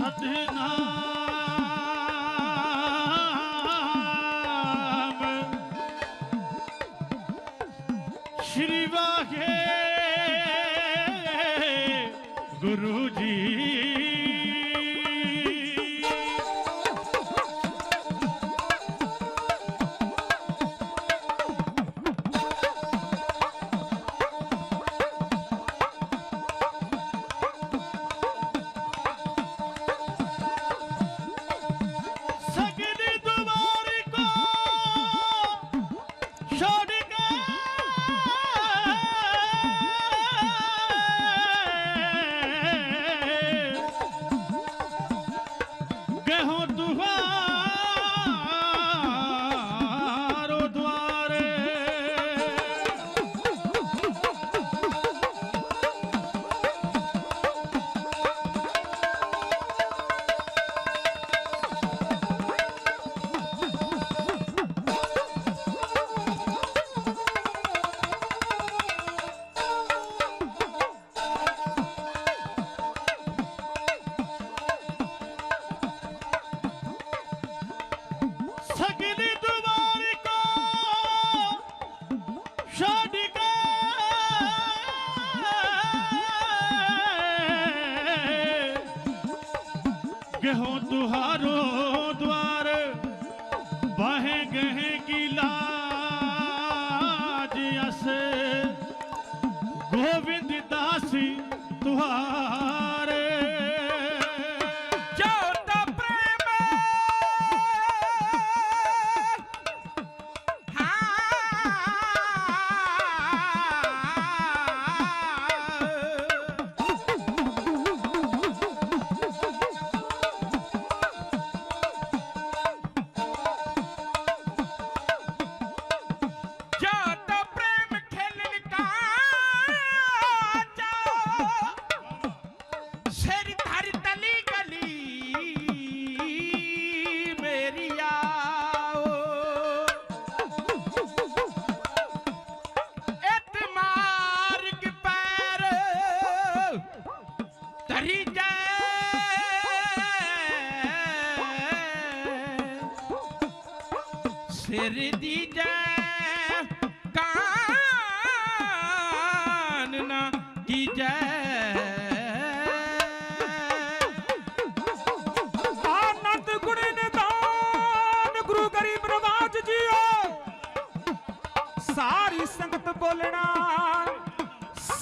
ਛੱਡੇ ਨਾ ਕੇ ਗਹੋ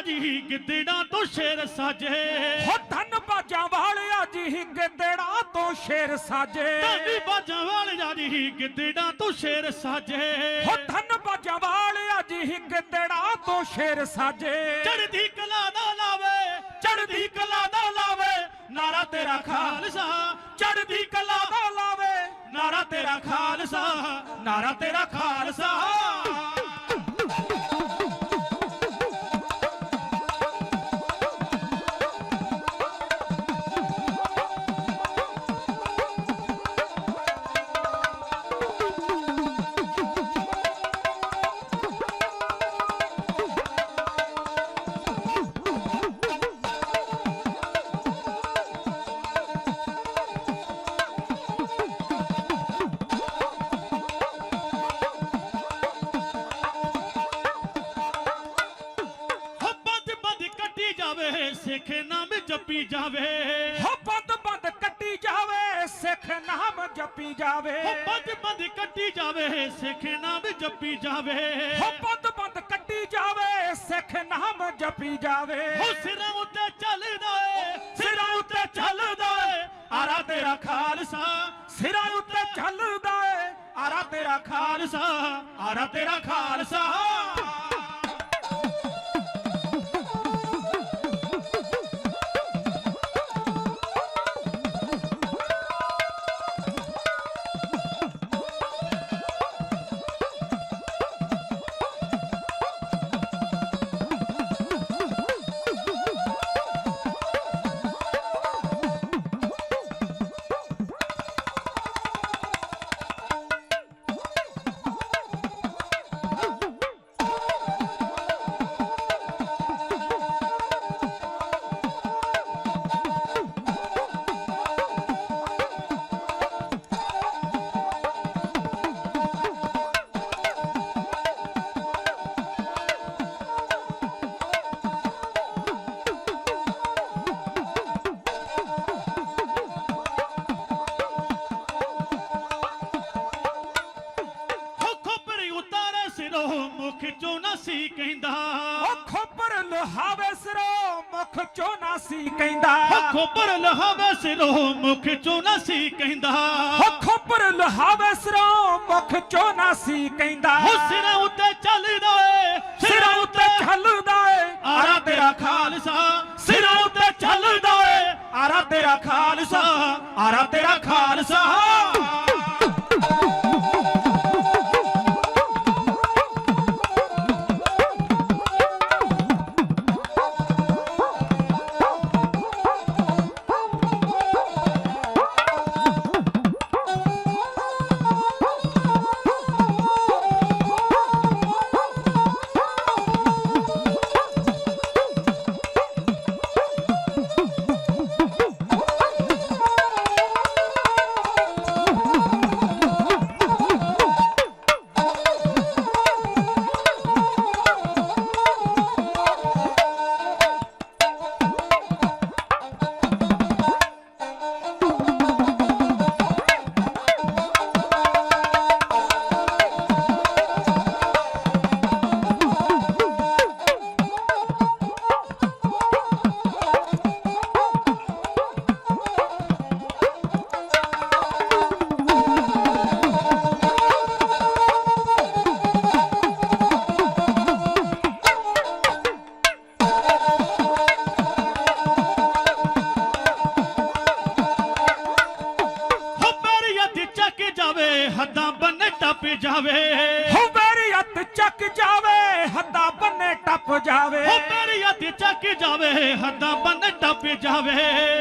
ਵਾਲਿਆ ਜੀ ਗਿੱਦੜਾਂ ਤੋਂ ਸ਼ੇਰ ਸਾਜੇ। ਹੋ ਧਨ ਬਾਜਾਂ ਵਾਲਿਆ ਜੀ ਗਿੱਦੜਾ ਤੋਂ ਸ਼ੇਰ ਸਾਜੇ। ਧਨ ਬਾਜਾਂ ਵਾਲਿਆ ਜੀ ਗਿੱਦੜਾਂ ਤੋਂ ਸ਼ੇਰ ਸਾਜੇ। ਹੋ ਧਨ ਬਾਜਾਂ ਵਾਲਿਆ ਜੀ ਗਿੱਦੜਾ ਤੋਂ ਸ਼ੇਰ ਸਾਜੇ। ਚੜ੍ਹਦੀ ਕਲਾ ਦਾ ਲਾਵੇ ਚੜ੍ਹਦੀ ਕਲਾ ਦਾ ਲਾਵੇ ਨਾਰਾ ਤੇਰਾ ਖਾਲਸਾ। ਚੜ੍ਹਦੀ ਕਲਾ ਦਾ ਲਾਵੇ। ਨਾਰਾ ਤੇਰਾ ਖਾਲਸਾ ਨਾਰਾ ਤੇਰਾ ਖਾਲਸਾ। ਜਪੀ ਜਾਵੇ। ਹੋ ਬੰਦ ਬੰਦ ਕੱਟੀ ਜਾਵੇ ਸਿੱਖ ਨਾਮ ਜਪੀ ਜਾਵੇ। ਹੋ ਬੰਦ ਬੰਦ ਕੱਟੀ ਜਾਵੇ ਸਿੱਖ ਨਾਮ ਜਪੀ ਜਾਵੇ। ਹੋ ਬੰਦ ਬੰਦ ਕੱਟੀ ਜਾਵੇ ਸਿੱਖ ਨਾਮ ਜਪੀ ਜਾਵੇ। ਹੋ ਸਿਰਾਂ ਉੱਤੇ ਚੱਲਦਾ ਏ ਸਿਰਾਂ ਉੱਤੇ ਚੱਲਦਾ ਏ ਆਰਾ ਤੇਰਾ ਖਾਲਸਾ। ਸਿਰਾਂ ਉੱਤੇ ਚੱਲਦਾ ਏ ਆਰਾ ਤੇਰਾ ਖਾਲਸਾ ਆਰਾ ਤੇਰਾ ਖਾਲਸਾ। ਕਹਿੰਦਾ ਉਹ ਖੋਪਰ ਲੁਹਾਵੇ ਸਿਰੋਂ ਮੁਖ ਚੋਂ ਨਾ ਸੀ ਕਹਿੰਦਾ। ਖੋਪਰ ਲਹਾਵੇ ਸਿਰੋਂ ਮੁਖ ਚੋਂ ਨਾ ਸੀ ਕਹਿੰਦਾ। ਉਹ ਖੋਪਰ ਲੁਹਾਵੇ ਸਿਰੋਂ ਮੁਖ ਚੋਂ ਨਾ ਸੀ ਕਹਿੰਦਾ। ਹੋ ਸਿਰਾਂ ਉੱਤੇ ਚੱਲਦਾ ਏ ਸਿਰਾਂ ਉੱਤੇ ਚੱਲਦਾ ਏ ਆਰਾ ਤੇਰਾ ਖਾਲਸਾ। ਸਿਰਾਂ ਉੱਤੇ ਚੱਲਦਾ ਏ ਆਰਾ ਤੇਰਾ ਖਾਲਸਾ ਆਰਾ ਤੇਰਾ ਖਾਲਸਾ। ਜਾਵੇ। ਹੋ ਮੇਰੀ ਅੱਤ ਚੱਕ ਜਾਵੇ ਹੱਦਾਂ ਬੰਨੇ ਟੱਪ ਜਾਵੇ। ਹੋ ਮੇਰੀ ਅੱਧ ਚੱਕ ਜਾਵੇ ਹੱਦਾਂ ਬੰਨੇ ਟੱਪ ਜਾਵੇ।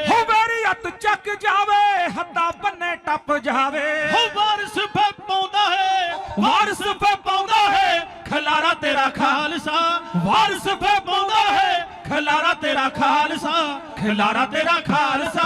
ਹੋ ਮੇਰੀ ਅੱਤ ਚੱਕ ਜਾਵੇ ਹੱਦਾਂ ਬੰਨੇ ਟੱਪ ਜਾਵੇ। ਹੋ ਵਾਰਸ ਫੇ ਪਾਉਂਦਾ ਹੈ ਵਾਰਸ ਫੇ ਪਾਉਂਦਾ ਹੈ ਖਲਾਰਾ ਤੇਰਾ ਖਾਲਸਾ। ਵਾਰਸ ਫੇ ਪਾਉਂਦਾ ਹੈ ਖਲਾਰਾ ਤੇਰਾ ਖਾਲਸਾ ਖਲਾਰਾ ਤੇਰਾ ਖਾਲਸਾ।